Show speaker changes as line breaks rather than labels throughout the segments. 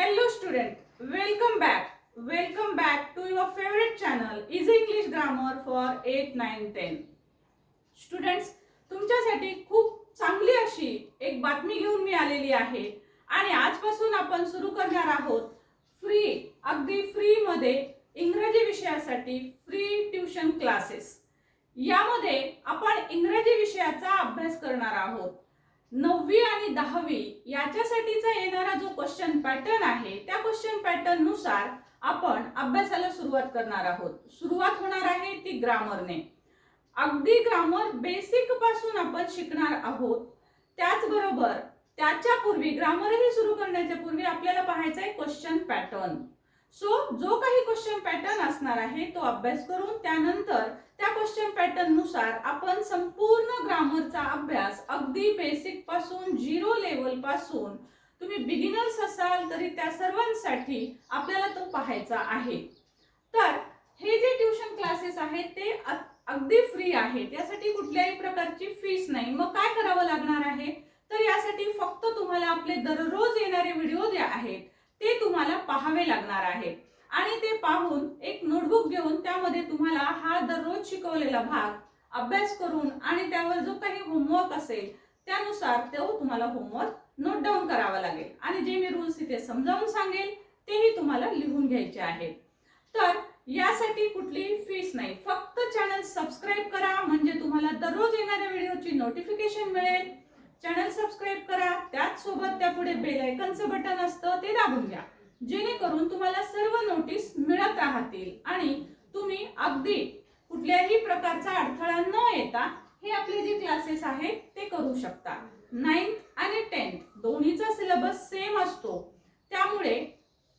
Hello student welcome back welcome back to your favourite channel is English grammar for eight nine ten students तुमच्यासाठी खूप चांगली अशी एक बातमी घेऊन मी आलेली आहे. आणि आजपासून आपण सुरू करणार आहोत फ्री अगदी फ्री मध्ये इंग्रजी विषयासाठी फ्री ट्युशन क्लासेस यामध्ये आपण इंग्रजी विषयाचा अभ्यास करणार आहोत. नववी आणि दहावी याच्यासाठीचा येणारा जो क्वेश्चन पॅटर्न आहे त्या क्वेश्चन पॅटर्ननुसार आपण अभ्यासाला सुरुवात करणार आहोत. सुरुवात होणार आहे ती ग्रामरने अगदी ग्रामर बेसिकपासून आपण शिकणार आहोत. त्याचबरोबर त्याच्या पूर्वी ग्रामरही सुरू करण्याच्या पूर्वी आपल्याला पाहायचं आहे क्वेश्चन पॅटर्न सो जो काही क्वेश्चन पॅटर्न असणार आहे तो अभ्यास करून त्यानंतर त्या क्वेश्चन पॅटर्ननुसार आपण संपूर्ण ग्रामरचा अभ्यास अगदी बेसिकपासून झिरो लेवलपासून तुम्ही बिगिनर्स असाल तरी त्या सर्वांसाठी आपल्याला तो पाहायचा आहे. तर हे जे ट्युशन क्लासेस आहेत ते अगदी फ्री आहेत. यासाठी कुठल्याही प्रकारची फीस नाही. मग काय करावं लागणार आहे? तर यासाठी फक्त तुम्हाला आपले दररोज येणारे व्हिडिओ जे आहेत. ते तुम्हाला पाहावे लागणार आहे. आणि ते पाहून एक नोटबुक घेऊन त्यामध्ये तुम्हाला हा दररोज शिकवलेला भाग अभ्यास करून आणि त्यावर जो काही होमवर्क असेल त्यानुसार तो तुम्हाला होमवर्क नोट डाऊन करावा लागेल. आणि जे मी रूल्स इथे समजावून सांगेल तेही तुम्हाला लिहून घ्यायचे आहे. तर यासाठी कुठलीही फीस नाही. फक्त चॅनल सबस्क्राईब करा म्हणजे तुम्हाला दररोज येणाऱ्या व्हिडिओची नोटिफिकेशन मिळेल. चॅनल सबस्क्राईब करा त्याच सोबत त्या पुढे बेल आयकनचं बटन असतं ते दाबून घ्या. जेणेकरून तुम्हाला सर्व नोटीस मिळत राहतील आणि तुम्ही अगदी कुठल्याही प्रकारचा अडथळा न येता हे आपले जे क्लासेस आहेत ते करू शकता. नाईन्थ आणि टेन्थ दोन्हीचा सिलेबस सेम असतो. त्यामुळे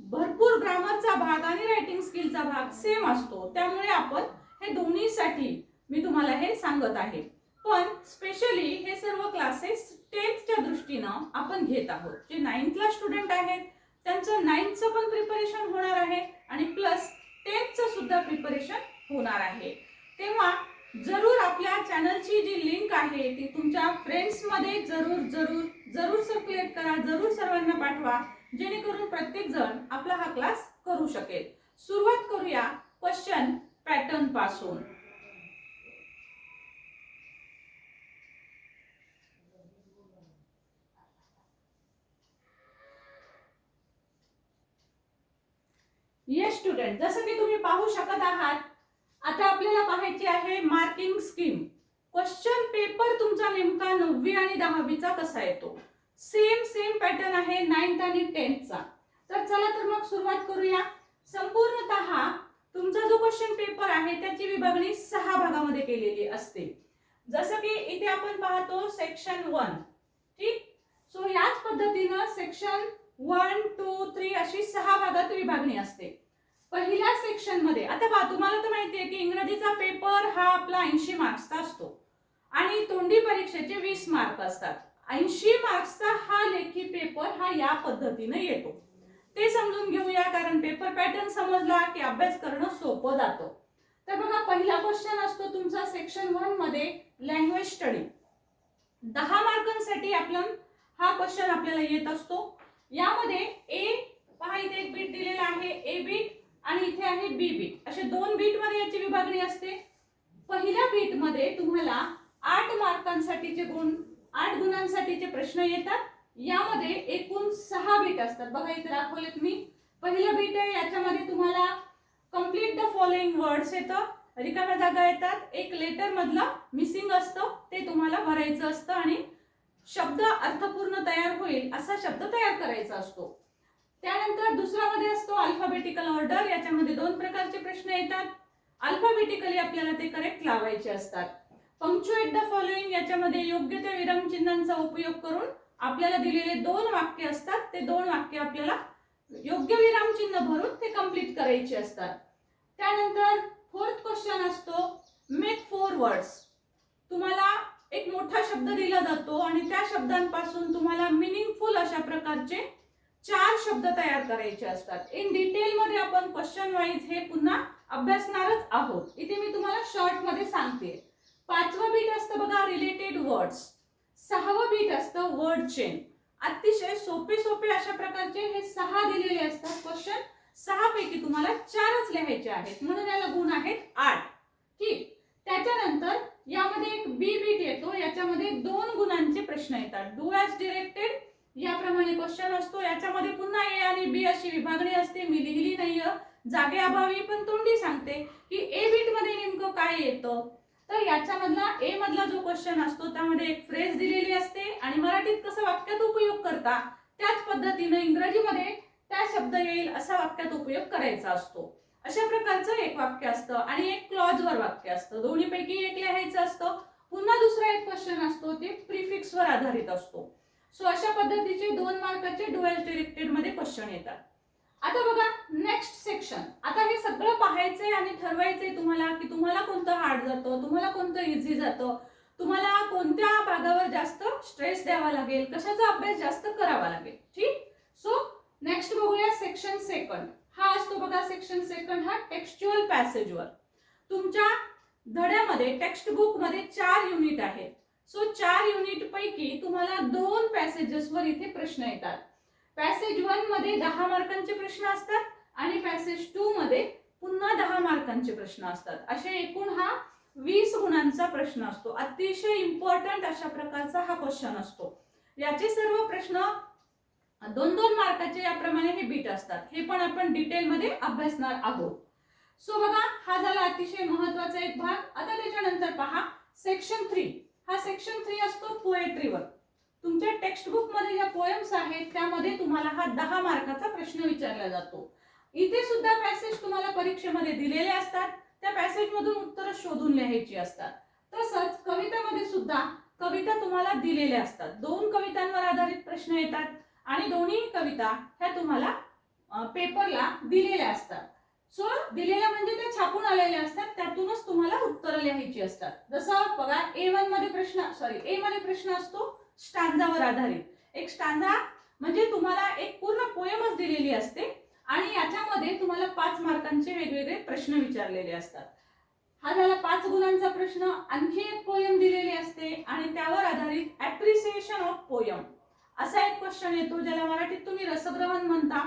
भरपूर ग्रामरचा भाग आणि रायटिंग स्किलचा भाग सेम असतो. त्यामुळे आपण हे दोन्हीसाठी मी तुम्हाला हे सांगत आहे. पण स्पेशली हे सर्व क्लासेस टेन्थच्या दृष्टीनं आपण घेत आहोत. जे नाईन्थला स्टुडंट आहेत त्यांचं नाईन्थचं पण प्रिपरेशन होणार आहे आणि प्लस टेन्थचं सुद्धा प्रिपरेशन होणार आहे. तेव्हा जरूर आपल्या चॅनलची जी लिंक आहे ती तुमच्या फ्रेंड्समध्ये जरूर जरूर जरूर सर्क्युलेट करा जरूर सर्वांना पाठवा जेणेकरून प्रत्येकजण आपला हा क्लास करू शकेल. सुरुवात करूया क्वेश्चन पॅटर्नपासून. स्टुडंट जसं की तुम्ही पाहू शकत आहात आता आपल्याला पाहायची आहे मार्किंग स्कीम क्वेश्चन पेपर तुमचा नेमका नववी आणि दहावीचा कसा येतो? सेम सेम पॅटर्न आहे नाईन्थ आणि टेन्थचा तर चला तर मग सुरुवात करूया. संपूर्णतः तुमचा जो क्वेश्चन पेपर आहे त्याची विभागणी सहा भागामध्ये केलेली असते. जसं की इथे आपण पाहतो सेक्शन वन ठीक? सो याच पद्धतीनं सेक्शन वन टू थ्री अशी सहा भागात विभागणी असते. पहिल्या सेक्शनमध्ये आता पहा तुम्हाला तर माहिती आहे की इंग्रजीचा पेपर हा आपला ऐंशी मार्क्सचा असतो. आणि तोंडी परीक्षेचे वीस मार्क असतात. ऐंशी मार्क्सचा हा लेखी पेपर हा या पद्धतीने येतो. ते समजून घेऊया कारण पेपर पॅटर्न समजला की अभ्यास करणं सोपं जातं. तर बघा पहिला क्वेश्चन असतो तुमचा सेक्शन वनमध्ये लँग्वेज स्टडी दहा मार्कांसाठी आपला हा क्वेश्चन आपल्याला येत असतो. यामध्ये ए पहा इथे एक बीट दिलेला आहे. ए बीट आणि इथे आहे बी बीट असे दोन बीटमध्ये याची विभागणी असते. पहिल्या बीटमध्ये तुम्हाला आठ मार्कांसाठीचे गुण आठ गुणांसाठीचे प्रश्न येतात. यामध्ये एकूण सहा बीट असतात. बघा इथे दाखवलेत मी. पहिलं बीट आहे याच्यामध्ये तुम्हाला कंप्लीट द फॉलोइंग वर्ड्स येतं. रिकाम्या जागा येतात. एक लेटर मधलं मिसिंग असतं. ते तुम्हाला भरायचं असतं आणि शब्द अर्थपूर्ण तयार होईल असा शब्द तयार करायचा असतो. त्यानंतर दुसरा मध्ये असतो अल्फाबेटिकल ऑर्डर याच्यामध्ये दोन प्रकारचे प्रश्न येतात. अल्फाबेटिकली आपल्याला ते करेक्ट लावायचे असतात. पंक्च्युएट द फॉलोइंग याच्यामध्ये योग्य त्या विरामचिन्हांचा उपयोग करून आपल्याला दिलेले दोन वाक्य असतात ते दोन वाक्य आपल्याला योग्य विरामचिन्ह भरून ते कंप्लीट करायचे असतात. त्यानंतर फोर्थ क्वेश्चन असतो मेक फोर वर्ड्स तुम्हाला एक मोठा शब्द दिला जातो आणि त्या शब्दांपासून तुम्हाला मिनिंगफुल अशा प्रकारचे चार शब्द तयार करायचे असतात. इन डिटेल मध्ये आपण क्वेश्चन वाईज हे पुन्हा अभ्यासणारच आहोत. इथे मी तुम्हाला शॉर्टमध्ये सांगते. पाचवं बीट असतं बघा रिलेटेड वर्ड्स सहावं बीट असतं वर्ड चेन अतिशय सोपे सोपे अशा प्रकारचे हे सहा दिलेले असतात क्वेश्चन सहा पैकी तुम्हाला चारच लिहायचे आहेत. म्हणून याला गुण आहेत आठ. ठीक? त्याच्यानंतर यामध्ये एक बी बीट येतो. याच्यामध्ये दोन गुणांचे प्रश्न येतात. डू ॲज डिरेक्टेड याप्रमाणे क्वेश्चन असतो. याच्यामध्ये पुन्हा ए आणि बी अशी विभागणी असते. मी लिहिली नाहीये. जागेअभावी पण तोंडी सांगते की ए बीटमध्ये नेमकं काय येतं? तर याच्यामधला ए मधला जो क्वेश्चन असतो त्यामध्ये एक फ्रेज दिलेली असते आणि मराठीत कसं वाक्यात उपयोग करता त्याच पद्धतीनं इंग्रजीमध्ये त्या शब्द येईल असा वाक्यात उपयोग करायचा असतो. अशा प्रकारचं एक वाक्य असतं आणि एक क्लॉजवर वाक्य असतं. दोन्हीपैकी एक लिहायचं असतं. पुन्हा दुसरा एक क्वेश्चन असतो ते प्रिफिक्स वर आधारित असतो. सो अशा पद्धतीचे दोन मार्काचे डुएल डिरेक्टेडमध्ये क्वेश्चन येतात. आता बघा नेक्स्ट सेक्शन आता हे सगळं पाहायचंय आणि ठरवायचंय तुम्हाला की तुम्हाला कोणतं हार्ड जातं तुम्हाला कोणतं इझी जातं तुम्हाला कोणत्या भागावर जास्त स्ट्रेस द्यावा लागेल कशाचा अभ्यास जास्त करावा लागेल ठीक? सो नेक्स्ट बघूया सेक्शन सेकंड हा असतो बघा सेक्शन सेकंड हा टेक्स्च्युअल पॅसेजवर तुमच्या धड्यामध्ये टेक्स्ट बुकमध्ये चार युनिट आहेत. सो चार युनिट पैकी तुम्हाला दोन पॅसेजेसवर इथे प्रश्न येतात. पॅसेज वनमध्ये दहा मार्कांचे प्रश्न असतात आणि पॅसेज टू मध्ये पुन्हा दहा मार्कांचे प्रश्न असतात. असे एकूण हा वीस गुणांचा प्रश्न असतो. अतिशय इम्पॉर्टंट अशा प्रकारचा हा क्वेश्चन असतो. याचे सर्व प्रश्न दोन दोन मार्काचे याप्रमाणे हे बीट असतात. हे पण आपण डिटेलमध्ये अभ्यासणार आहोत. सो बघा हा झाला अतिशय महत्त्वाचा एक भाग. आता त्याच्यानंतर पहा सेक्शन थ्री हा सेक्शन थ्री असतो पोएट्रीवर तुमच्या टेक्स्टबुकमध्ये ज्या पोएम्स आहेत त्यामध्ये तुम्हाला हा दहा मार्काचा प्रश्न विचारला जातो. इथे सुद्धा पॅसेज तुम्हाला परीक्षेमध्ये दिलेले असतात. त्या पॅसेज मधून उत्तर शोधून लिहायची असतात. तसंच कवितामध्ये सुद्धा कविता तुम्हाला दिलेल्या असतात. दोन कवितांवर आधारित प्रश्न येतात आणि दोन्ही कविता ह्या तुम्हाला पेपरला दिलेल्या असतात. सो दिलेल्या म्हणजे त्या छापून आलेल्या असतात त्यातूनच तुम्हाला उत्तरं लिहायची असतात. जसं बघा ए वनमध्ये प्रश्न सॉरी ए मध्ये प्रश्न असतो स्टांजावर आधारित. एक स्टांजा म्हणजे तुम्हाला एक पूर्ण पोयमच दिलेली असते आणि याच्यामध्ये तुम्हाला पाच मार्कांचे वेगवेगळे प्रश्न विचारलेले असतात. हा झाला पाच गुणांचा प्रश्न. आणखी एक पोयम दिलेली असते आणि त्यावर आधारित ऍप्रिसिएशन ऑफ पोयम असा एक क्वेश्चन येतो ज्याला मराठीत तुम्ही रसग्रहण म्हणता.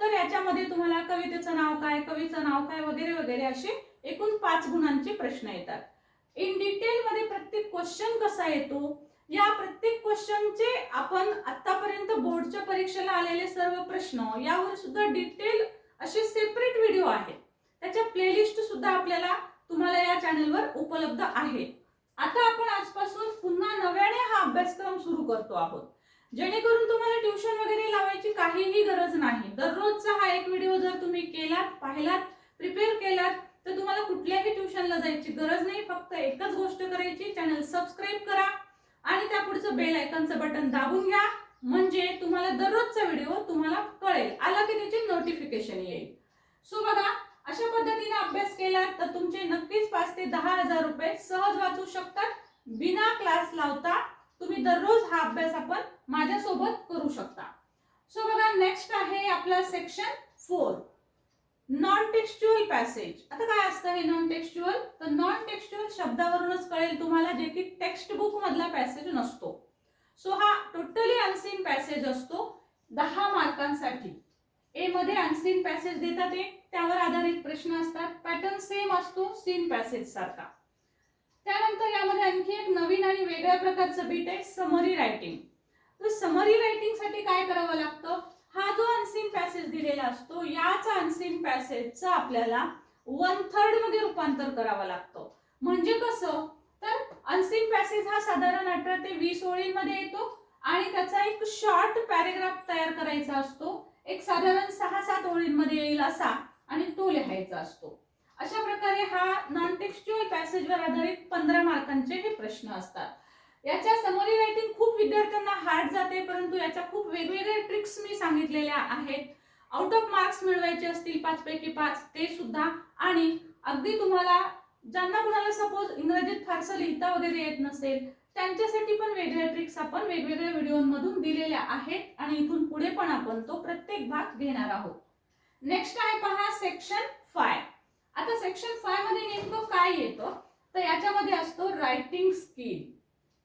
तर याच्यामध्ये तुम्हाला कवितेचं नाव काय कवीचं नाव काय वगैरे वगैरे असे एकूण पाच गुणांचे प्रश्न येतात. इन डिटेल मध्ये प्रत्येक क्वेश्चन कसा येतो? या प्रत्येक क्वेश्चनचे आपण आतापर्यंत बोर्डच्या परीक्षेला आलेले सर्व प्रश्न यावर सुद्धा डिटेल असे सेपरेट व्हिडिओ आहेत. त्याच्या प्लेलिस्ट सुद्धा आपल्याला तुम्हाला या चॅनलवर उपलब्ध आहे. आता आपण आजपासून पुन्हा नव्याने हा अभ्यासक्रम सुरू करतो आहोत. जेणेकरून तुम्हाला ट्युशन वगैरे लावायची काहीही गरज नाही. दररोजचा हा एक व्हिडिओ जर तुम्ही केलात पाहिलात प्रिपेअर केलात तर तुम्हाला कुठल्याही ट्युशनला जायची गरज नाही. फक्त एकच गोष्ट करायची चॅनल सबस्क्राईब करा आणि त्या पुढचं बेल आयकॉनचं बटन दाबून घ्या. म्हणजे तुम्हाला दररोजचा व्हिडिओ तुम्हाला कळेल. आला की त्याची नोटिफिकेशन येईल. सो बघा अशा पद्धतीने अभ्यास केला तर तुमचे नक्कीच पाच ते दहा हजार रुपये सहज वाचू शकतात. बिना क्लास लावता तुम्ही दररोज हा अभ्यास आपण माझ्यासोबत करू शकता. सो बघा नेक्स्ट आहे आपला section four non textual passage आता काय असतं हे नॉन टेक्स्च्युअल तर नॉन टेक्स्च्युअल शब्दावरूनच कळेल तुम्हाला जे की टेक्स्ट बुक मधला पॅसेज नसतो. सो हा टोटली अनसीन पॅसेज असतो. दहा मार्कांसाठी. ए मध्ये अनसीन पॅसेज देतात ते त्यावर आधारित प्रश्न असतात. पॅटर्न सेम असतो सीन पॅसेज सारखा. त्यानंतर यामध्ये आणखी एक नवीन आणि वेगळ्या प्रकारचं बीट आहे समरी रायटिंग तर समरी रायटिंगसाठी काय करावं लागतं? हा जो अनसीन पॅसेज दिलेला असतो याच अनसीन पॅसेजचा आपल्याला वन थर्डमध्ये रूपांतर करावं लागतं. म्हणजे कसं? तर अनसीन पॅसेज हा साधारण अठरा ते वीस ओळींमध्ये येतो आणि त्याचा एक शॉर्ट पॅरेग्राफ तयार करायचा असतो. एक साधारण सहा सात ओळींमध्ये येईल असा आणि तो लिहायचा असतो. अशा प्रकारे हा नॉन टेक्स्च्युअल पॅसेजवर आधारित पंधरा मार्कांचे हे प्रश्न असतात. याच्या समरी रायटिंग खूप विद्यार्थ्यांना हार्ड जाते परंतु याच्या खूप वेगवेगळ्या ट्रिक्स मी सांगितलेल्या आहेत. आउट ऑफ मार्क्स मिळवायचे असतील पाचपैकी पाच ते सुद्धा. आणि अगदी तुम्हाला ज्यांना कुणाला सपोज इंग्रजीत फारसं लिहिता वगैरे येत नसेल त्यांच्यासाठी पण वेगळ्या ट्रिक्स आपण वेगवेगळ्या व्हिडिओमधून दिलेल्या आहेत आणि इथून पुढे पण आपण तो प्रत्येक भाग घेणार आहोत. नेक्स्ट आहे पहा सेक्शन फाय आता सेक्शन फायमध्ये नेमकं काय येतं? तर याच्यामध्ये असतो writing skill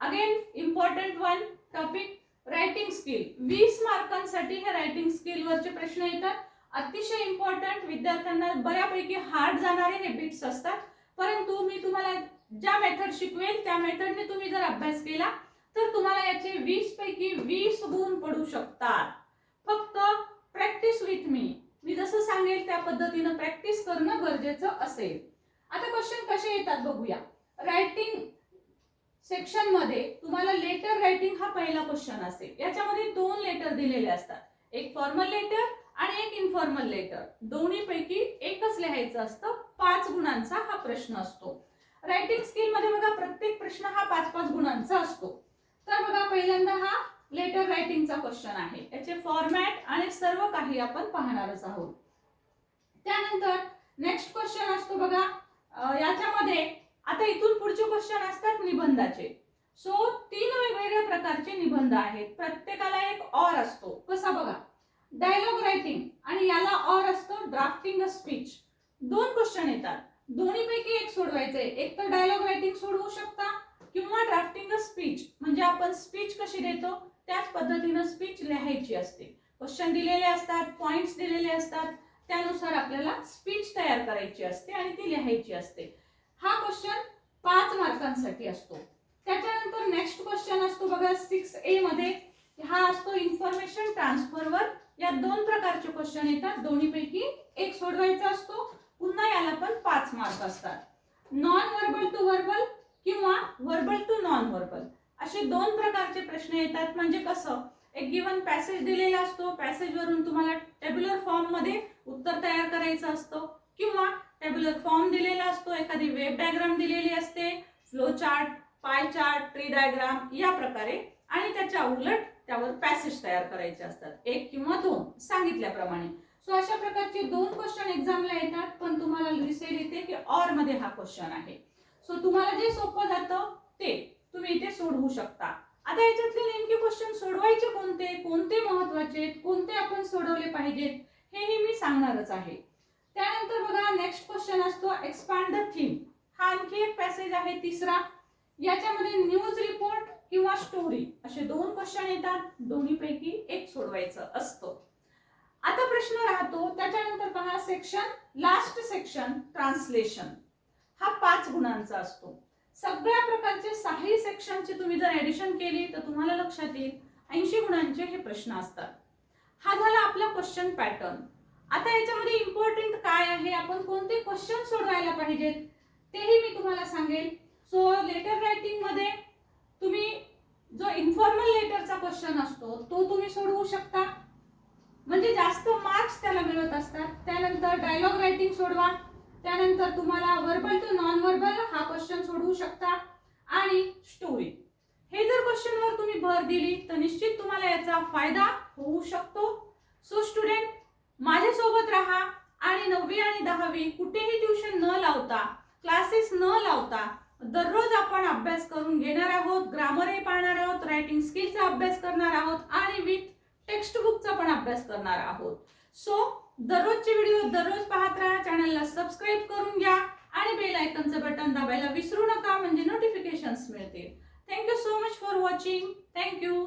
again important one topic writing skill वीस मार्कांसाठी हे रायटिंग स्किल वरचे प्रश्न येतात. अतिशय इम्पॉर्टंट विद्यार्थ्यांना बऱ्यापैकी हार्ड जाणारे हे बिट्स असतात. परंतु मी तुम्हाला ज्या मेथड शिकवेल त्या मेथडने तुम्ही जर अभ्यास केला तर तुम्हाला याचे वीस पैकी वीस गुण पडू शकतात. फक्त प्रॅक्टिस विथ मी मी जसं सांगेल त्या पद्धतीनं प्रॅक्टिस करणं गरजेचं असेल. आता क्वेश्चन कसे येतात बघूया. रायटिंग सेक्शनमध्ये तुम्हाला लेटर रायटिंग हा पहिला क्वेश्चन असेल. याच्यामध्ये दोन लेटर दिलेले असतात. एक फॉर्मल लेटर आणि एक इन्फॉर्मल लेटर दोन्हीपैकी एकच लिहायचं असतं. पाच गुणांचा हा प्रश्न असतो. रायटिंग स्किलमध्ये बघा प्रत्येक प्रश्न हा पाच पाच गुणांचा असतो. तर बघा पहिल्यांदा हा लेटर रायटिंगचा क्वेश्चन आहे. याचे फॉर्मॅट आणि सर्व काही आपण पाहणारच आहोत. त्यानंतर नेक्स्ट क्वेश्चन असतो बघा. याच्यामध्ये आता इथून पुढचे क्वेश्चन असतात निबंधाचे. सो तीन वेगवेगळ्या प्रकारचे निबंध आहेत. प्रत्येकाला एक ऑर असतो. कसा बघा? डायलॉग रायटिंग आणि याला ऑर असतो ड्राफ्टिंग अ स्पीच दोन क्वेश्चन येतात. दोन्हीपैकी एक सोडवायचंय. एक तर डायलॉग रायटिंग सोडवू शकता किंवा ड्राफ्टिंग अ स्पीच म्हणजे आपण स्पीच कशी देतो? त्याच पद्धतीनं स्पीच लिहायची असते. क्वेश्चन दिलेले असतात पॉइंट्स दिलेले असतात त्यानुसार आपल्याला स्पीच तयार करायची असते आणि ती लिहायची असते. हा क्वेश्चन पाच मार्कांसाठी असतो. त्याच्यानंतर नेक्स्ट क्वेश्चन असतो बघा सिक्स ए मध्ये. हा असतो इन्फॉर्मेशन ट्रान्सफरवर या दोन प्रकारचे क्वेश्चन येतात. दोन्हीपैकी एक सोडवायचा असतो. पुन्हा याला पण पाच मार्क असतात. नॉन वर्बल टू वर्बल किंवा वर्बल टू नॉन वर्बल असे दोन प्रकारचे प्रश्न येतात. म्हणजे कसं? एक गिवन पॅसेज दिलेला असतो. पॅसेजवरून तुम्हाला टेब्युलर फॉर्ममध्ये उत्तर तयार करायचं असतं. किंवा टेब्युलर फॉर्म दिलेला असतो. एखादी वेब डायग्राम दिलेली असते. Flow chart pie chart tree diagram या प्रकारे. आणि त्याच्या उलट त्यावर पॅसेज तयार करायचे असतात. एक किंवा दोन सांगितल्याप्रमाणे. सो अशा प्रकारचे दोन क्वेश्चन एक्झामला येतात. पण तुम्हाला दिसेल येते की ऑरमध्ये हा क्वेश्चन आहे. सो तुम्हाला जे सोपं जातं ते तुम्ही इथे सोडवू शकता. आता याच्यातले नेमके क्वेश्चन सोडवायचे कोणते? कोणते महत्त्वाचे? कोणते आपण सोडवले पाहिजेत? हेही मी सांगणारच आहे. त्यानंतर बघा नेक्स्ट क्वेश्चन असतो एक्सपांड द थीम हा आणखी एक पॅसेज आहे तिसरा. याच्यामध्ये न्यूज रिपोर्ट किंवा स्टोरी असे दोन क्वेश्चन येतात. दोन्हीपैकी एक सोडवायचं असतं. आता प्रश्न राहतो त्याच्यानंतर पहा सेक्शन लास्ट सेक्शन ट्रान्सलेशन हा पाच गुणांचा असतो. सगळ्या प्रकारचे सहाही सेक्शनचे तुम्ही जर ॲडिशन केली तर तुम्हाला लक्षात येईल ऐंशी गुणांचे हे प्रश्न असतात. हा झाला आपला क्वेश्चन पॅटर्न आता याच्यामध्ये इम्पॉर्टंट काय आहे? आपण कोणते क्वेश्चन सोडवायला पाहिजेत? तेही मी तुम्हाला सांगेल. सो लेटर रायटिंगमध्ये तुम्ही जो इन्फॉर्मल लेटरचा क्वेश्चन असतो तो तुम्ही सोडवू शकता. म्हणजे जास्त मार्क्स त्याला मिळत असतात. त्यानंतर डायलॉग रायटिंग सोडवा. त्यानंतर तुम्हाला वर्बल टू नॉन वर्बल हा क्वेश्चन सोडवू शकता. आणि स्टोरी हे जर क्वेश्चनवर तुम्ही भर दिली तर निश्चित तुम्हाला याचा फायदा होऊ शकतो. सो स्टुडंट माझ्यासोबत राहा आणि नववी आणि दहावी कुठेही ट्युशन न लावता क्लासेस न लावता दररोज आपण अभ्यास करून घेणार आहोत ग्रामरही पाहणार आहोत रायटिंग स्किलचा अभ्यास करणार आहोत आणि विथ टेक्स्टबुकचा पण अभ्यास करणार आहोत. सो दररोजचे व्हिडिओ दररोज पाहत राहा. चॅनलला सबस्क्राईब करून घ्या आणि बेल आयकनचं बटन दाबायला विसरू नका म्हणजे नोटिफिकेशन्स मिळतील. Thank you so much for watching thank you